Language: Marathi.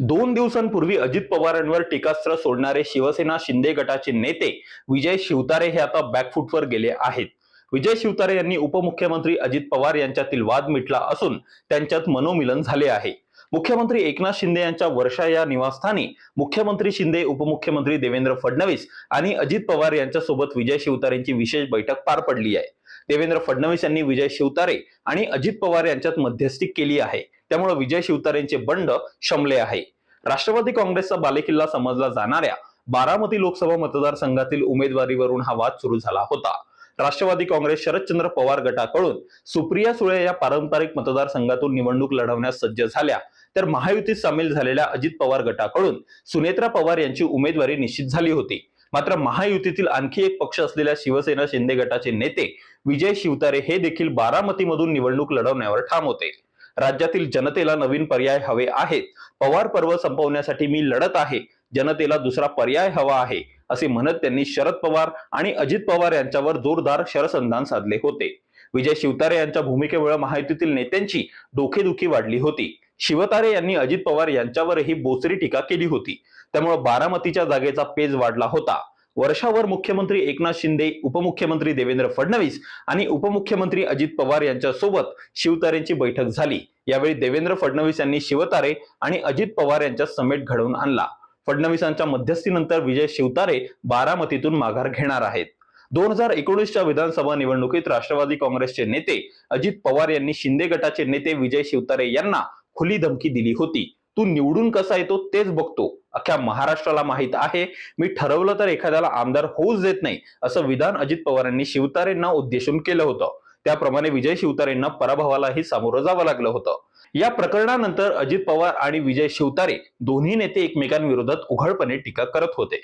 दोन दिवसांपूर्वी अजित पवारांवर टीकास्त्र सोडणारे शिवसेना शिंदे गटाचे नेते विजय शिवतारे हे आता बॅकफुटवर गेले आहेत. विजय शिवतारे यांनी उपमुख्यमंत्री अजित पवार यांच्यातील वाद मिटला असून त्यांच्यात मनोमिलन झाले आहे. मुख्यमंत्री एकनाथ शिंदे यांच्या वर्षा या निवासस्थानी मुख्यमंत्री शिंदे उपमुख्यमंत्री देवेंद्र फडणवीस आणि अजित पवार यांच्यासोबत विजय शिवतारेंची विशेष बैठक पार पडली आहे. देवेंद्र फडणवीस यांनी विजय शिवतारे आणि अजित पवार यांच्यात मध्यस्थी केली आहे. त्यामुळे विजय शिवतारेंचे बंड शमले आहे. राष्ट्रवादी काँग्रेसचा बालेकिल्ला समजला जाणाऱ्या बारामती लोकसभा मतदारसंघातील उमेदवारीवरून हा वाद सुरू झाला होता. राष्ट्रवादी काँग्रेस शरदचंद्र पवार गटाकडून सुप्रिया सुळे या पारंपरिक मतदारसंघातून निवडणूक लढवण्यास सज्ज झाल्या. तर महायुतीत सामील झालेल्या अजित पवार गटाकडून सुनेत्रा पवार यांची उमेदवारी निश्चित झाली होती. मात्र महायुतीतील आणखी एक पक्ष असलेल्या शिवसेना शिंदे गटाचे नेते विजय शिवतारे हे देखील बारामतीमधून निवडणूक लढवण्यावर ठाम होते. राज्यातील जनतेला नवीन पर्याय हवे आहेत. पवार पर्व संपवण्यासाठी मी लढत आहे. जनतेला दुसरा पर्याय हवा आहे असे म्हणत त्यांनी शरद पवार आणि अजित पवार यांच्यावर जोरदार शरसंधान साधले होते. विजय शिवतारे यांच्या भूमिकेमुळे महायुतीतील नेत्यांची डोकेदुखी वाढली होती. शिवतारे यांनी अजित पवार यांच्यावरही बोचरी टीका केली होती. त्यामुळे बारामतीच्या जागेचा पेज वाढला होता. वर्षावर मुख्यमंत्री एकनाथ शिंदे उपमुख्यमंत्री देवेंद्र फडणवीस आणि उपमुख्यमंत्री अजित पवार यांच्यासोबत शिवतारेंची बैठक झाली. यावेळी देवेंद्र फडणवीस यांनी शिवतारे आणि अजित पवार यांच्या समेट घडवून आणला. फडणवीसांच्या मध्यस्थीनंतर विजय शिवतारे बारामतीतून माघार घेणार आहेत. दोन हजार एकोणीसच्या विधानसभा निवडणुकीत राष्ट्रवादी काँग्रेसचे नेते अजित पवार यांनी शिंदे गटाचे नेते विजय शिवतारे यांना खुली धमकी दिली होती. तू निवडून कसा येतो तेच बघतो. अख्ख्या महाराष्ट्राला माहीत आहे. मी ठरवलं तर एखाद्याला आमदार होऊच देत नाही असं विधान अजित पवारांनी शिवतारेंना उद्देशून केलं होतं. त्याप्रमाणे विजय शिवतारेंना पराभवालाही सामोरं जावं लागलं होतं. या प्रकरणानंतर अजित पवार आणि विजय शिवतारे दोन्ही नेते एकमेकांविरोधात उघडपणे टीका करत होते.